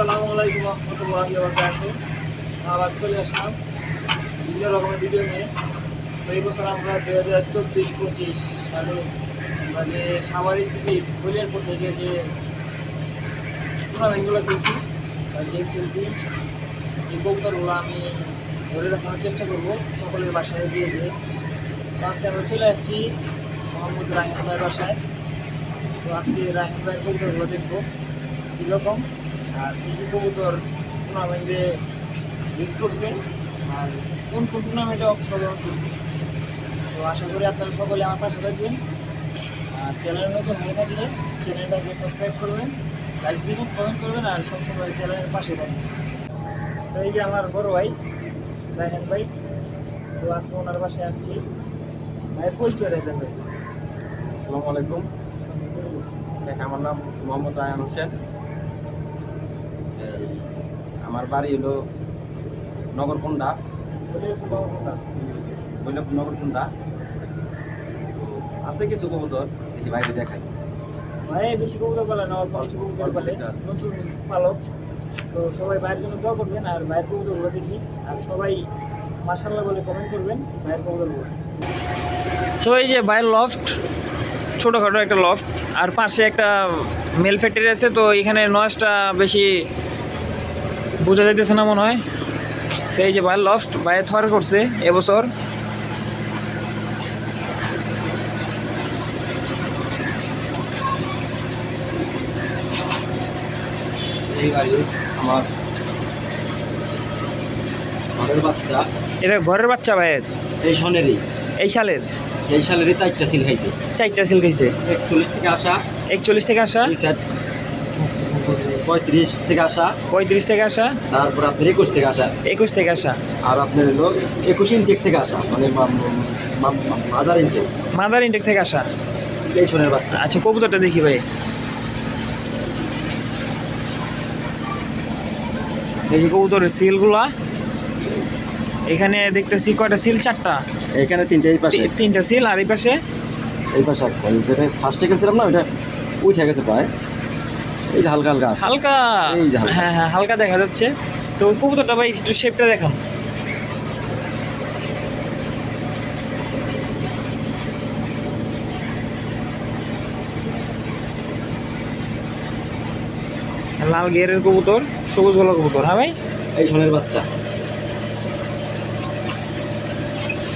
আসসালামু আলাইকুম রহমতুল্লাহি আবার চলে আসলাম বিভিন্ন রকমের ভিডিও নিয়ে। তো এই বছর আমরা দু হাজার চব্বিশ, পঁচিশ সালে আমরা যে সাভার স্পিতি বলিয়ারপুর থেকে যে টুর্নামেন্টগুলো খেলছি বা গেম খেলছি, এই কবুতরগুলো আমি ধরে রাখানোর চেষ্টা করব সকলের বাসায় দিয়ে যে। আজকে আমরা চলে আসছি মোহাম্মদ রাহিম ভাইয়ের বাসায়। তো আজকে রাহিম ভাইয়ের কবুতরগুলো দেখব, কীরকম? আর কী কী কবুতর টুর্নামেন্টে মিস করছে আর কোন কোন টুর্নামেন্টে অংশগ্রহণ করছে। তো আশা করি আপনারা সকলে আমার পাশে থাকবেন। আর চ্যানেল নতুন হয়ে থাকলে চ্যানেলটাকে সাবস্ক্রাইব করবেন লাইক দিবেন কমেন্ট করবেন আর সবসময় চ্যানেলের পাশে থাকবেন। তো এই যে আমার বড় ভাই রায়হান ভাই, তো আজকে ওনার বাসায় আসছি। ভাইয়ের পরিচয় রাখবেন ভাই আসসালামু আলাইকুম। আমার নাম মোহাম্মদ রায়ান হোসেন। আমার বাড়ি হলো নগরকুন্ডা বৈলব নগরকুন্ডা তো আছে কিছু কবুতর দেখি বাইরে দেখাই। ভাই বেশি কবুতর পালে না অল্প কবুতর পালে। আছে। নতুন পালক। তো সবাই ভাইয়ের জন্য দোয়া করবেন আর কবুতরগুলো দেখি। আর সবাই মার্শাল্লাহ বলে কমেন্ট করবেন কবুতরগুলো। তো এই যে ভাইয়ের লফট ছোটোখাটো একটা লফট আর পাশে একটা মেল ফ্যাক্টরি আছে তো এখানে নয়েজটা বেশি বোঝা যাইতেছে না মনে হয়। এই যে ভাইয়ের লস্ট ভাইয়ের থর করছে এবছর। আমার ঘরের বাচ্চা। এটা ঘরের বাচ্চা ভাইয়ের? এই সনেরই এই সালের এই সালেরই চারটা সিল খাইছে। চারটা সিল খাইছে। একচল্লিশ থেকে আসা। একচল্লিশ থেকে আসা? পঁয়ত্রিশ থেকে আসা। পঁয়ত্রিশ থেকে আসা? তারপর আপনার একুশ থেকে আসা। একুশ থেকে আসা? আর আপনার হলো একুশ ইনটেক থেকে আসা মানে মাদার ইনটেক মাদার ইন্টেক থেকে আসা? এই সোনের বাচ্চা। আচ্ছা কবুতরটা দেখি ভাই। দেখি কবুতরের সিলগুলা। এখানে দেখতেছি কয়টা সিল? চারটা। এখানে তিনটে এই পাশে। তিনটা সিল আর এই পাশে? এই পাশে যেটা ফার্স্টে গেছিলাম না ওইটা উঠে গেছে প্রায়। এই হালকা হালকা হালকা? এই হ্যাঁ হ্যাঁ হালকা দেখা যাচ্ছে। তো কবুতরটা ভাই একটু শেপটা দেখান। লাল গেরের কবুতর সবুজ গলা কবুতর হ্যাঁ ভাই? এই সোনের বাচ্চা।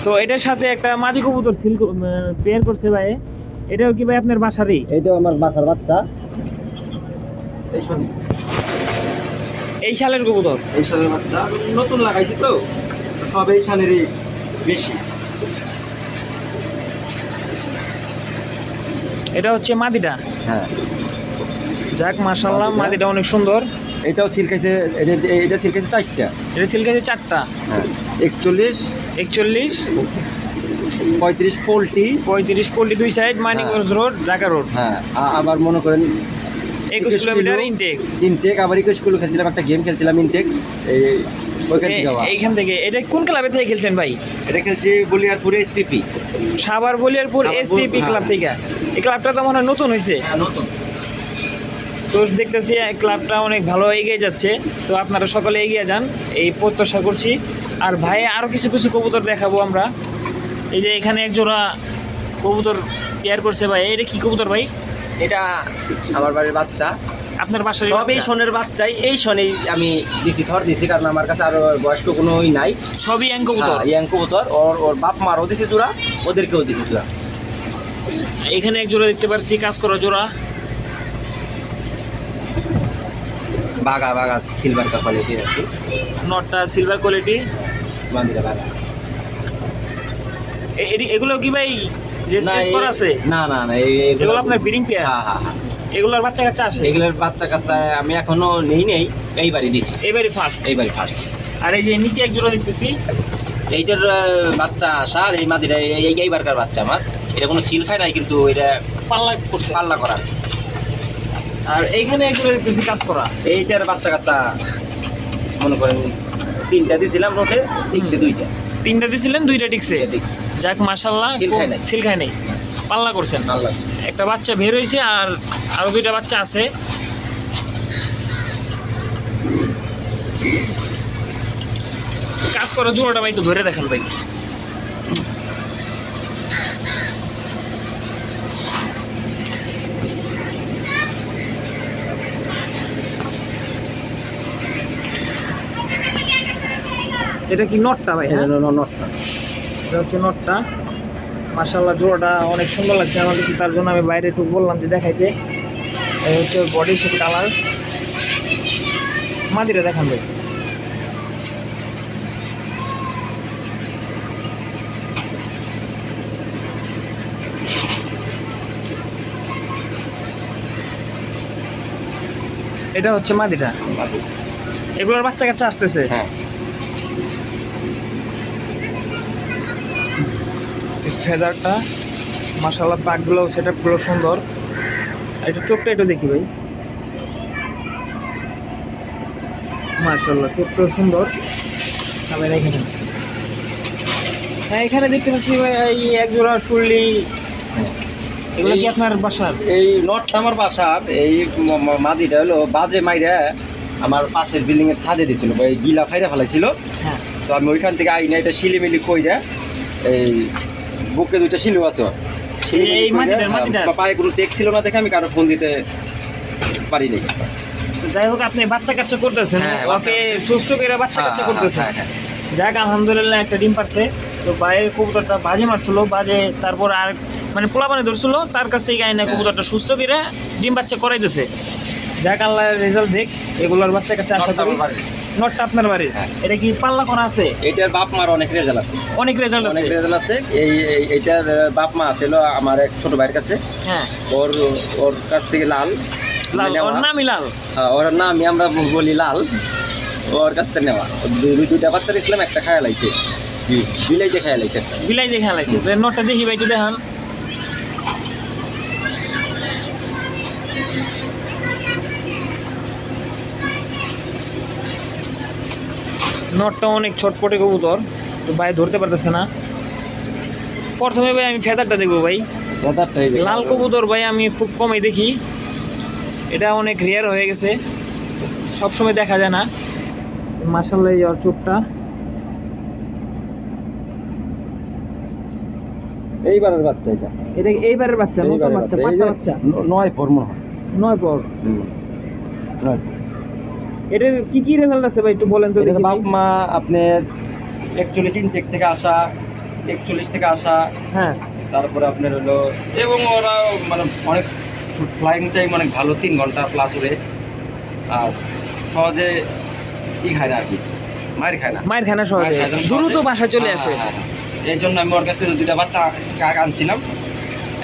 তো এটার সাথে একটা মাদি কবুতর সিল পেয়ার করছে ভাই। এটাও কি ভাই আপনার বাসারই? এটাও আমার বাসার বাচ্চা। এই সালের কবুতর? এই সালের বাচ্চা। নতুন লাগাইছি তো সব এই সালেরই বেশি। এটা হচ্ছে মাদিটা? হ্যাঁ। যাক মাশাল্লাহ মাদিটা। অনেক সুন্দর। এটাও সিলকাইছে এটা এটা সিলকাইছে চারটা। এটা সিল গেছে চারটা? হ্যাঁ। একচল্লিশ। একচল্লিশ। পঁয়ত্রিশ পোলট্রি। পঁয়ত্রিশ পল্লী দুই side Manikganj road Dhaka road হ্যাঁ। আবার মনে করেন একুশ কিলোমিটার ইনটেক ইনটেক আবার একুশ কিলো খেলছিলাম একটা গেম খেলছিলাম ইনটেক এই ওইখান থেকে আবার। এইখান থেকে। এটা কোন ক্লাবে থেকে খেলছেন ভাই? এটা খেলছি বলিয়ারপুরে SPP Savar Boliyarpur SPP. Club থেকে। এই ক্লাবটা তো মনে হয় নতুন হয়েছে নতুন। তো দেখতেছি ক্লাবটা অনেক ভালো এগিয়ে যাচ্ছে। তো আপনারা সকলে এগিয়ে যান। এই প্রত্যাশা করছি। আর ভাই আরও কিছু কিছু কবুতর দেখাবো আমরা। এই যে এখানে এক জোড়া কবুতর পেয়ার করছে ভাই। এটা কি কবুতর ভাই? এটা আমার বাড়ির বাচ্চা। আপনার বাসার সব এই শনের বাচ্চাই এই শনেই আমি দিছি থর দিছি কারণ আমার কাছে আর বয়স্ক কোনোই নাই। সবই অ্যাং কবুতর? ইয়াং কবুতর। ওর ওর বাপ মারও দিছে জোড়া ওদেরকেও দিছে জোড়া। এখানে এক জোড়া দেখতে পারছি কাজ করা জোড়া। বাগা বাগা সিলভার কোয়ালিটি আর কি। নটটা সিলভার কোয়ালিটি বাগা এগুলো কি ভাই? রেজিস্ট্রেস করা আছে? না না না এগুলো আপনার ব্রিডিং পেয়ার হ্যাঁ হ্যাঁ হ্যাঁ। এগুলোর বাচ্চা কাচ্চা আসে এগুলোর বাচ্চা কাচ্চা আমি এখনও নেই নেই। এইবারই দিছি। এবারে ফার্স্ট এইবারই ফার্স্ট আর এই যে নিচে এক জোড়া দেখতেছি। এইটার বাচ্চা আসা আর এই মাদিরা এই এই- এইবারকার বাচ্চা আমার। এটা কোনো সিল খায় নাই কিন্তু এটা পাল্লা পাল্লা করা। আর এইখানে এক জোড়া দেখতেছি কাজ করা। এইটার বাচ্চা কাচ্চা মনে করেন তিনটা দিছিলাম রোটে দুইটা। তিনটা দিছিলেন দুইটা টিকছে। যাক মাসাল্লাহ সিল খায় নাই। পাল্লা করছেন। একটা বাচ্চা বের হয়েছে আর আরও দুইটা বাচ্চা আছে। কাজ করা জোড়াটা ভাই তো ধরে দেখেন ভাই। এটা কি নটটা ভাই হ্যাঁ? নটটা। এটা হচ্ছে নটটা। মার্শাল্লাহ জোড়াটা অনেক সুন্দর লাগছে আমার কাছে তার জন্য আমি বাইরে একটু বললাম যে দেখাইতে। এই হচ্ছে বডি শেপ কালার মাদিরা দেখান ভাই। এটা হচ্ছে মাদিটা। এগুলোর বাচ্চা কাচ্চা আসতেছে? হ্যাঁ। ফেদারটা মাসাল্লাহ পাকগুলো সেট আপগুলো সুন্দর। একটু চোখটা একটু দেখি ভাই। মার্শাল্লাহ চোখটাও সুন্দর। আমি রেখে হ্যাঁ এখানে দেখতে পাচ্ছি ভাই এই এক জোড়া শুনলি এগুলো কি আপনার বাসার এই নটটা আমার বাসার এই মাদিটা হলো বাজে মাইরা আমার পাশের বিল্ডিং এর ছাদে দিছিল এই গিলা ফাইরা ফেলাইছিল। হ্যাঁ। তো আমি ওইখান থেকে আইনা এটা শিলিমিলি কইরা এই বুকে দুইটা শিলু আছে। এই কইরা, মাটিটার, হ্যাঁ, মাটিটার? বা পায়ে কোনো টেক ছিল না দেখে আমি কারও ফোন দিতে পারিনি তো যাই হোক আপনি বাচ্চা কাচ্চা করতেছেন হ্যাঁ, ওকে সুস্থ করে বাচ্চা কাচ্চা হ্যাঁ, করতেছেন। হ্যাঁ, হ্যাঁ। যাক আলহামদুলিল্লাহ একটা ডিম পারছে। তো বাইরের কবুতরটা বাজে মারছিল বাজে তারপর আর মানে পোলা পোলাপানে ধরছিল তার কাছ থেকে আইনা কবুতরটা সুস্থ করে ডিম বাচ্চা করাইতেছে। যাক আল্লাহ রেজাল্ট দেখ এগুলোর বাচ্চা কাচ্চা আশা করি। নটটা আপনার বাড়ির? হ্যাঁ। এটা কি পাল্লা করা আছে? এইটার বাপ মার অনেক রেজাল্ট আছে। অনেক রেজাল্ট অনেক আছে রেজাল্ট আছে। এই এইটার বাপ মা ছিল আমার এক ছোট ভাইয়ের কাছে। হ্যাঁ। ওর ওর কাছ থেকে লাল। লাল। নেওয়া। ওর নামই লাল? হ্যাঁ, ওর নামই আমরা বলি লাল। ওর কাছ থেকে নেওয়া। দুই দুই- দুইটা বাচ্চা ইসলাম একটা খায়া লাইছে। বি- বিলাইতে খায়া লাইছে একটা। বিলাই দেখে হালাইছে নটটা দেখি ভাই একটু দেখান। নটটা অনেক ছটপটে কবুতর তো ভাই ধরতে পারতেছে না। প্রথমে ভাই আমি ফেদারটা দেখব ভাই। লাল কবুতর ভাই আমি খুব কমই দেখি। এটা অনেক রেয়ার হয়ে গেছে সবসময় দেখা যায় না। মার্শাল্লাহ ওর চোখটা। এইবারের বাচ্চা এটা। এটা এইবারের বাচ্চা? নতুন বাচ্চা বাচ্চা। নয় পর মনে হয়। নয় পর। নয়। এটার কি কি রেজাল্ট আছে ভাই? একটু বলেন তো দেখি বাপ মা আপনার একচল্লিশ ইনটেক থেকে আসা একচল্লিশ থেকে আসা হ্যাঁ। তারপরে আপনার হলো এবং ওরা মানে অনেক ফ্লাইং টাইম অনেক ভালো তিন ঘণ্টা প্লাস উড়ে আর সহজে ই খায় না আর কি মায়ের খায় না। মায়ের খায় না, সহজে। দ্রুত। বাসা চলে হ্যাঁ, আসে। হ্যাঁ, হ্যাঁ। এই জন্য আমি ওর কাছ থেকে দুইটা বাচ্চা কাক আনছিলাম।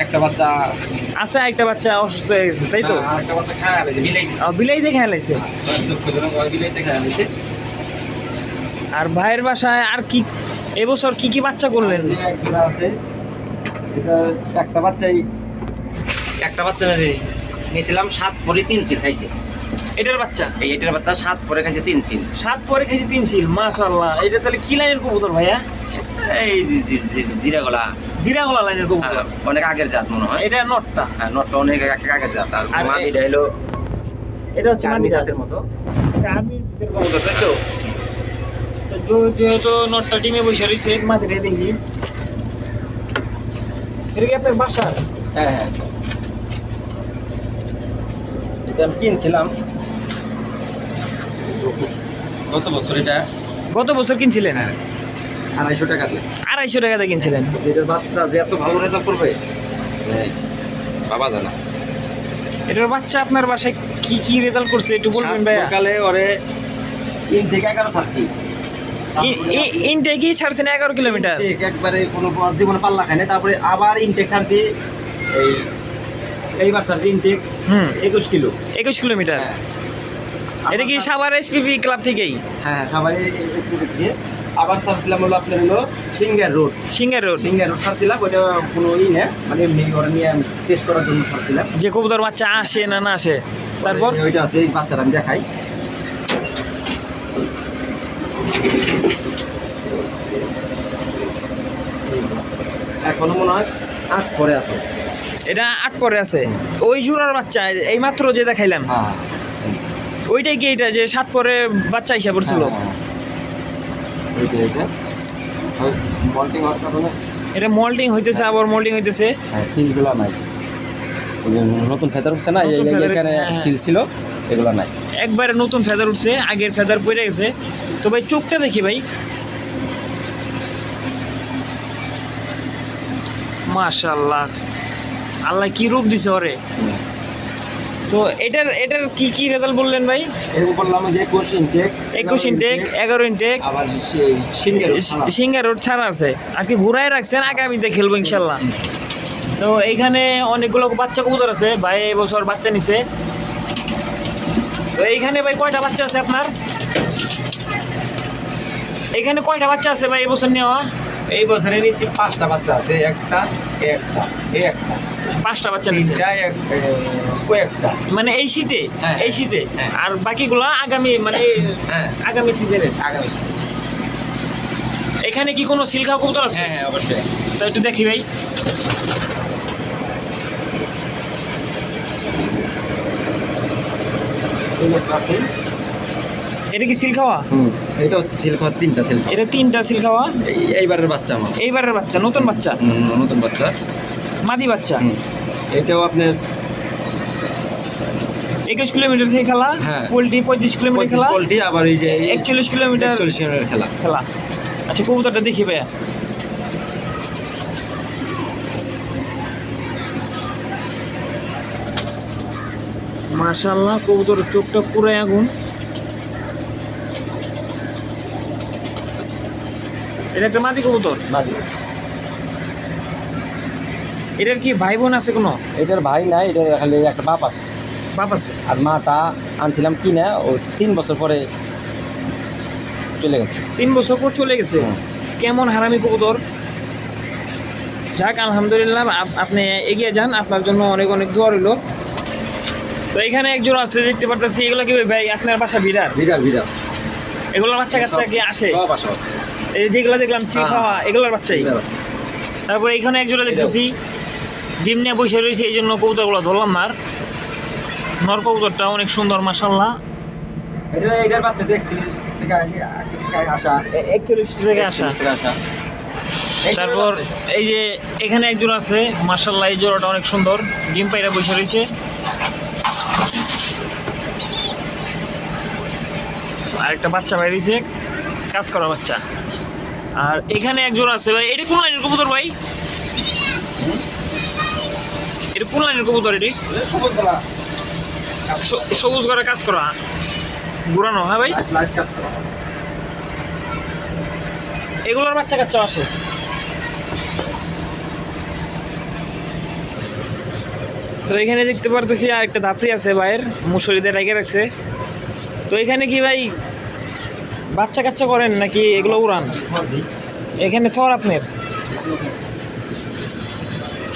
একটা বাচ্চা আছে একটা বাচ্চা অসুস্থ হয়ে গেছে তাই তো? হ্যাঁ, আরেকটা বাচ্চা খায় আলাইছে বিলাই বিলাই দেখে হেলাইছে দুঃখজনক ওই বিলাইতে খায় আলাইছে আর ভাইয়ের বাসায় আর কি এবছর কি কি বাচ্চা করলেন? আছে এটা একটা বাচ্চাই একটা বাচ্চা নিয়েছিলাম সাত পরে তিন চিল খাইছে। এটার বাচ্চা? এই এটার বাচ্চা সাত পরে খাইছে তিন চিল সাত পরে খেয়েছি তিন ছিল মাশাল্লাহ এটা তাহলে কি লাইনের কবুতর ভাইয়া? এই জি- জি- জি- জিরা গলা জিরা গলা লাইনের কবুতর। হ্যাঁ, অনেক আগের জাত মনে হয়। এটা নটটা। হ্যাঁ নটটা অনেক আগের জাত। আর হলো এটা হচ্ছে জাতের মতো। আর্মির কবুতর তাই তো? তো যেহেতু নটটা ডিমে বসে রয়েছে মাদিরে দেখি। এটা কি আপনার বাসা হ্যাঁ হ্যাঁ। এটা আমি কিনছিলাম। গত বছর এটা। গত বছর কিনছিলেন? হ্যাঁ। আড়াইশো টাকা দিয়ে। আড়াইশো টাকাতে কিনছিলেন? এটার বাচ্চা যে এত ভালো রেজাল্ট করবে বাবা জানা এটার বাচ্চা আপনার বাসায় কি কি রেজাল্ট করছে একটু বলবেন ভাইয়া? সকালে ওরে তিন থেকে এগারো ছাড়ছি। ইনটেকই ছাড়ছেন এগারো কিলোমিটার? একবারে কোনো জীবনে পাল্লা খায় না তারপরে আবার ইনটেক ছাড়ছি এই এইবার ছাড়ছি ইনটেক হুম। একুশ কিলো। একুশ কিলোমিটার? হ্যাঁ। এটা কি সাভার এসপিপি ক্লাব থেকেই? হ্যাঁ সবাই দিয়ে। আবার ছাড়ছিলাম হলো আপনার হলো Singair road. Singair road? Singair road ছাড়ছিলাম ওইটা কোনো ই না মানে এমনি ওরা নিয়ে টেস্ট করার জন্য ছাড়ছিলাম যে কবুতর বাচ্চা আসে না না আসে তারপর? ওইটা আছে এই বাচ্চাটা আমি দেখাই। এখনও মনে হয় আট পরে আছে। এটা আট পরে আছে। ওই জোড়ার বাচ্চা এই মাত্র যে দেখাইলাম। হ্যাঁ। ওইটাই কি এটা যে সাত পরে বাচ্চা হিসাব পড়ছিল? হ্যাঁ। এই যে এটা মল্টিং হওয়ার কারণে? এটা মোল্ডিং হইতেছে আবার মোল্ডিং হইতেছে। হ্যাঁ সিলগুলো নাই। নতুন ফেদার উঠছে না? এখানে হ্যাঁ। সিল ছিল এগুলো নাই। একবারে নতুন ফেদার উঠছে আগের ফেদার পড়ে গেছে। তো ভাই চোখটা দেখি ভাই। মাশাল্লাহ আল্লাহ কি রূপ দিছে ওরে? তো এটার এটার কি কি রেজাল্ট বললেন ভাই? বললাম যে একুশ ইনটেক একুশ ইনটেক এগারো ইনটেক আবার সিঙ্গেল সিঙ্গার রোড ছাড়া আছে। আর কি ঘুরাই রাখছেন? আগে আগামীতে খেলব ইনশাল্লাহ। তো এইখানে অনেকগুলো বাচ্চা কবুতর আছে। ভাই এই বছর বাচ্চা নিছে। তো এইখানে ভাই কয়টা বাচ্চা আছে আপনার? এইখানে কয়টা বাচ্চা আছে ভাই এই বছর নেওয়া? এই বছরে নিয়েছি পাঁচটা বাচ্চা আছে একটা পাঁচটা বাচ্চা মানে এই শীতে? হ্যাঁ, এই শীতে? হ্যাঁ। আর বাকিগুলো আগামী মানে হ্যাঁ। আগামী সিজনে আগামী। এখানে কি কোনো সিল্কা কবুতর আছে? হ্যাঁ হ্যাঁ অবশ্যই তো একটু দেখি ভাই। আছে এটা কি সিল খাওয়া? হুম এটা হচ্ছে সিল্ক তিনটা সিল্ক এটা তিনটা সিল খাওয়া? এইবারের বাচ্চা আমার। এইবারের বাচ্চা নতুন বাচ্চা? নতুন বাচ্চা। মাদি বাচ্চা? এটাও আপনার একুশ কিলোমিটার থেকে খেলা? হ্যাঁ। পোলট্রি পঁয়ত্রিশ কিলোমিটার খেলা? পোল্ট্রি আবার এই যে একচল্লিশ কিলোমিটার একচল্লিশ কিলোমিটার খেলা। খেলা। আচ্ছা কবুতরটা দেখি ভাইয়া। মাশাল্লাহ কবুতরের চোখটা পুরো আগুন। এটা একটা মাদি কবুতর? বাড়ি এটার কি ভাই বোন আছে কোনো? এটার ভাই নাই এটার খালি একটা বাপ আছে। বাপ আছে? আর মাটা আনছিলাম কিনা ও তিন বছর পরে চলে গেছে। তিন বছর পর চলে গেছে? কেমন হারামি কবুতর? যাক আলহামদুলিল্লাহ আপনি এগিয়ে যান আপনার জন্য অনেক অনেক দোয়া রইল। তো এখানে একজন আছে দেখতে পারতেছি এগুলো কি ভাই আপনার বাসা বিরাট বিড়াল বিড়াল। এগুলোর বাচ্চা কাচ্চা কি আসে। এই যেগুলো দেখলাম সিল হ্যাঁ। খাওয়া এগুলোর বাচ্চাই। তারপরে এখানে একজোড়া দেখতেছি। ডিম নিয়ে বসে রয়েছে এই জন্য কবুতরগুলো ধরলাম না আর। নর কবুতরটা অনেক সুন্দর মাসাল্লাহ এটার বাচ্চা দেখছি। তারপর এই যে এখানে এক জোড়া আছে মার্শাল্লাহ এই জোড়াটা অনেক সুন্দর। ডিম পাইরা বসে রয়েছে। আর একটা বাচ্চা বাইরেছে কাজ করা বাচ্চা। আর এখানে একজন আছে ভাই, এটা কোন লাইনের কবুতর ভাই? এটা কোন লাইনের কবুতর এটি? সবুজ করে কাজ করা। ঘুরানো হ্যাঁ ভাই? এগুলোর বাচ্চা কাচ্চা আসে তো এখানে দেখতে পারতেছি আর একটা ধাপড়ি আছে ভাইয়ের মুসরিদের রেখে রাখছে। তো এখানে কি ভাই বাচ্চা কাচ্চা করেন নাকি এগুলো উড়ান? এখানে থর আপনার।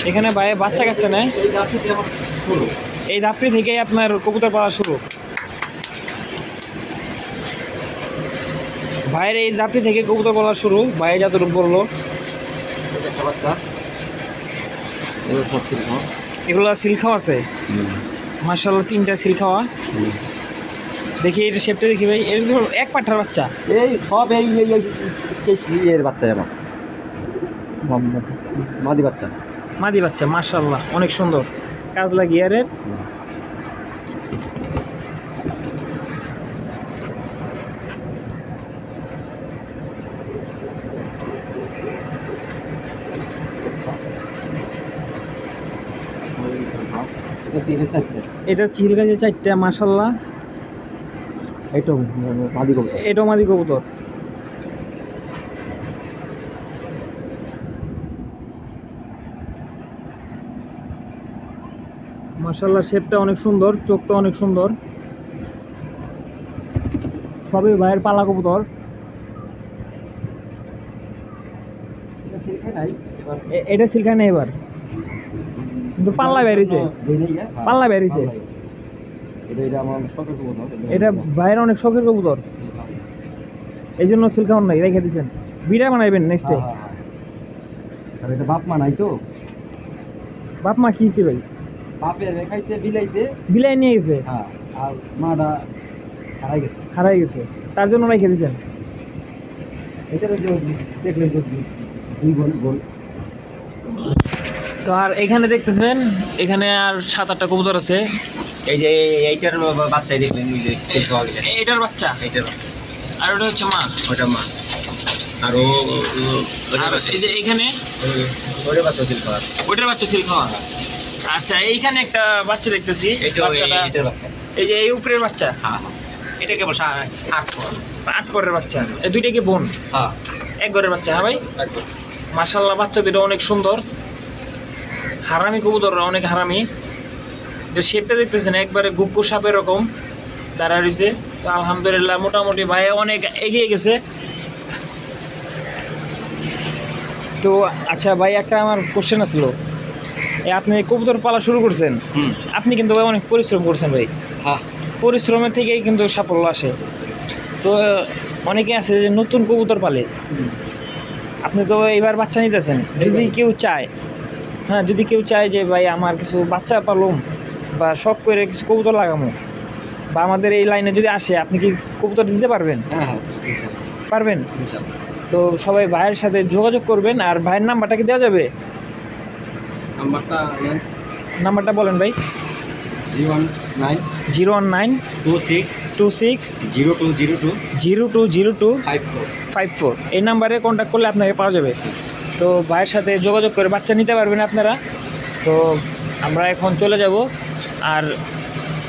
এখানে ভাই বাচ্চা কাচ্চা নেয় এই ধাপড়ি থেকেই আপনার কবুতর পাওয়া শুরু। ভাইয়ের এই ধাপড়ি থেকে কবুতর পালা শুরু। ভাই যতটুকু বলল। এগুলো সিল আছে? মার্শাল্লাহ তিনটা সিল খাওয়া। দেখি এর শেপটা দেখি ভাই। এর এক পাঠার বাচ্চা। এই সব এই এই এই- এই এর বাচ্চা আমার। মাদি বাচ্চা। মাদি বাচ্চা মার্শাল্লাহ অনেক সুন্দর। কাজ লাগিয়ে আরে এটা চিল গাছে চারটা মার্শাল্লাহ এইটা মাদি কবুতর এটাও মাদি কবুতর মার্শাল্লাহ শেপটা অনেক সুন্দর চোখটা অনেক সুন্দর। সবই ভাইয়ের পালা কবুতর। এটা সিলখায় না এবার কিন্তু পাল্লা বেরিয়েছে। পাল্লা বেরিয়েছে এটা এটা এটা ভাইয়ের অনেক শখের কবুতর। এই জন্য সিলখাওয়ান নাই রেখে দিয়েছেন বিড়া বানাইবেন নেক্সটে হ্যাঁ, আর এটা বাপ মা নাই তো? বাপ মা কি ভাই? বাপের রেখাইছে বিলাইতে বিলাই নিয়ে গেছে। হ্যাঁ আর মাটা হারাই গেছে। হারাই গেছে। তার জন্য রেখে দিয়েছেন এটারও যে দেখলেন দুই গোল গোল তো আর এখানে দেখতেছেন এখানে আর সাত আটটা কবুতর আছে। এই যে এইটার বাচ্চাই দেখলেন সেল এটার বাচ্চা? এইটার আর ওটা হচ্ছে মা? ওটা মা। আর ও আর এই যে এখানে? ওটা বাচ্চা সেল আছে। ওটার বাচ্চা সিল খাওয়া? আচ্ছা এইখানে একটা বাচ্চা দেখতেছি। বাচ্চা। এই যে এই উপরের বাচ্চা? হ্যাঁ হ্যাঁ। এটা কেবল আট আট পরের বাচ্চা। এই দুইটা কি বোন? হ্যাঁ। এক ঘরের বাচ্চা হ্যাঁ ভাই? মাশাল্লাহ বাচ্চা দুটো অনেক সুন্দর। হারামি কবুতররা অনেক হারামি। যে শেপটা দেখতেছেন একবারে গুপ্পু সাপের এরকম দাঁড়া রয়েছে। তো আলহামদুলিল্লাহ মোটামুটি ভাই অনেক এগিয়ে গেছে। তো আচ্ছা ভাই একটা আমার কোশ্চেন আসলো আপনি কবুতর পালা শুরু করছেন। আপনি কিন্তু ভাই অনেক পরিশ্রম করছেন ভাই। হ্যাঁ। পরিশ্রমের থেকেই কিন্তু সাফল্য আসে। তো অনেকে আছে যে নতুন কবুতর পালে। আপনি তো এবার বাচ্চা নিতেছেন। যদি কেউ চায় হ্যাঁ যদি কেউ চায় যে ভাই আমার কিছু বাচ্চা পালুম বা শখ করে কিছু কবুতর লাগামো বা আমাদের এই লাইনে যদি আসে আপনি কি কবুতর দিতে পারবেন? হ্যাঁ হ্যাঁ পারবেন? তো সবাই ভাইয়ের সাথে যোগাযোগ করবেন আর ভাইয়ের নাম্বারটা কি দেওয়া যাবে? নাম্বারটা নাম্বারটা বলেন ভাই। Zero one nine zero one nine two six two six zero two zero two zero two zero two five four. Five four. এই নাম্বারে কন্ট্যাক্ট করলে আপনাকে পাওয়া যাবে। তো ভাইয়ের সাথে যোগাযোগ করে বাচ্চা নিতে পারবেন আপনারা। তো আমরা এখন চলে যাব। আর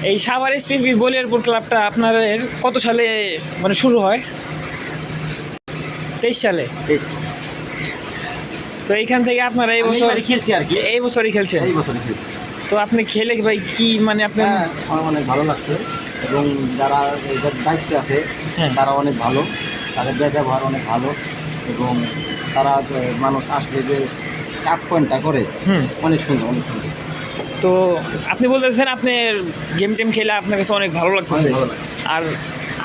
এই সাভার এসপিপি বলিয়ারপুর ক্লাবটা আপনাদের কত সালে মানে শুরু হয়? তেইশ সালে। তো এইখান থেকে আপনারা এই বছর খেলছি আর কি। এই বছরই খেলছেন? এই বছরই খেলছি। তো আপনি খেলে ভাই কি মানে আপনার হ্যাঁ আমার অনেক ভালো লাগছে। এবং যারা দায়িত্বে আছে হ্যাঁ। তারা অনেক ভালো। তাদের ব্যবহার অনেক ভালো। এবং তারা মানুষ আসলে যে কাপ পয়েন্টটা করে হুম। অনেক সুন্দর অনেক সুন্দর। তো আপনি বলতেছেন আপনি গেম টেম খেলে আপনার কাছে অনেক ভালো লাগতেছে। আর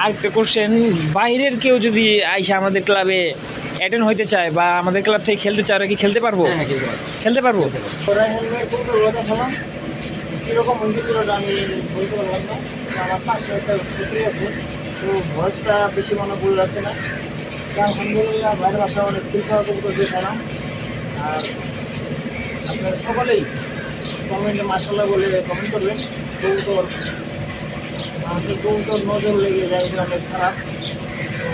আরেকটা কোশ্চেন বাইরের কেউ যদি আইসা আমাদের ক্লাবে অ্যাটেন্ড হইতে চায় বা আমাদের ক্লাব থেকে খেলতে চায় ওরা কি খেলতে পারব? হ্যাঁ, হ্যাঁ, খেলতে পারে। খেলতে পারব? কীরকম আমি বলতে পারলাম না। আমার পাশে একটা আছে তো ভয়েসটা বেশি মনে পড়ে যাচ্ছে না। আলহামদুলিল্লাহ বাইরের ভাষা অনেক শিল্পা খেলাম আর আপনারা সকলেই কমেন্টে মাসাল্লাহ বলে কমেন্ট করবেন। কবুতর মানুষের কবুতর নজর লেগে যায় অনেক খারাপ। তো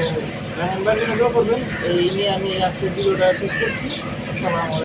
রাহেন ভাইয়ের করবেন। এই নিয়ে আমি আজকে ভিডিওটা শেষ করছি। আসসালামু আলাইকুম।